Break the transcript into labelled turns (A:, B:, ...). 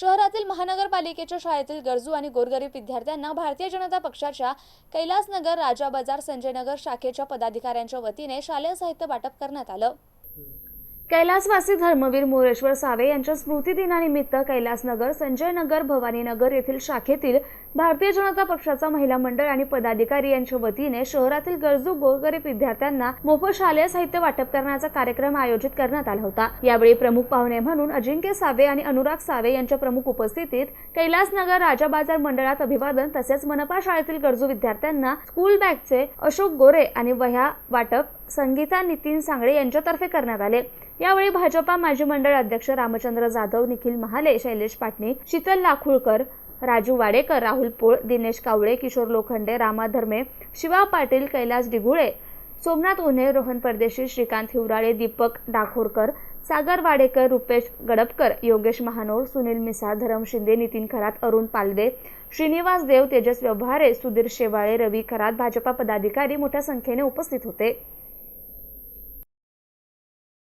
A: शहरातील महानगरपालिकेच्या शाळेतील गरजू आणि गोरगरीब विद्यार्थ्यांना भारतीय जनता पक्षाच्या कैलासनगर राजा बाजार संजयनगर शाखेच्या पदाधिकाऱ्यांच्या वतीने शालेय साहित्य वाटप करण्यात आलं. कैलासवासी धर्मवीर मोरेश्वर सावे यांच्या स्मृतिदिनानिमित्त कैलासनगर संजय नगर भवानी भवानीनगर येथील शाखेतील भारतीय जनता पक्षाचा महिला मंडळ आणि पदाधिकारी यांच्या वतीने शहरातील गरजू गोरगरीब विद्यार्थ्यांना मोफत शालेय साहित्य वाटप करण्याचा कार्यक्रम आयोजित करण्यात आला होता. यावेळी प्रमुख पाहुणे म्हणून अजिंक्य सावे आणि अनुराग सावे यांच्या प्रमुख उपस्थितीत कैलासनगर राजा बाजार मंडळात अभिवादन तसेच मनपा शाळेतील गरजू विद्यार्थ्यांना स्कूल बॅगचे अशोक गोरे आणि वह्या वाटप संगीता नितीन सांगळे यांच्यातर्फे करण्यात आले. यावेळी भाजपा माजी मंडळ अध्यक्ष रामचंद्र जाधव निखिल महाले शैलेश पाटणे शीतल लाखुळकर राजू वाडेकर राहुल पोळ दिनेश कावळे किशोर लोखंडे रामा धर्मे शिवा पाटील कैलास डिघुळे सोमनाथ उन्हे रोहन परदेशी श्रीकांत हिवराळे दीपक डाखोरकर सागर वाडेकर रुपेश गडपकर योगेश महानोर सुनील मिसाळ धरम शिंदे नितीन खरात अरुण पालदे श्रीनिवास देव तेजस व्यवहारे सुधीर शेवाळे रवी खरात भाजपा पदाधिकारी मोठ्या संख्येने उपस्थित होते.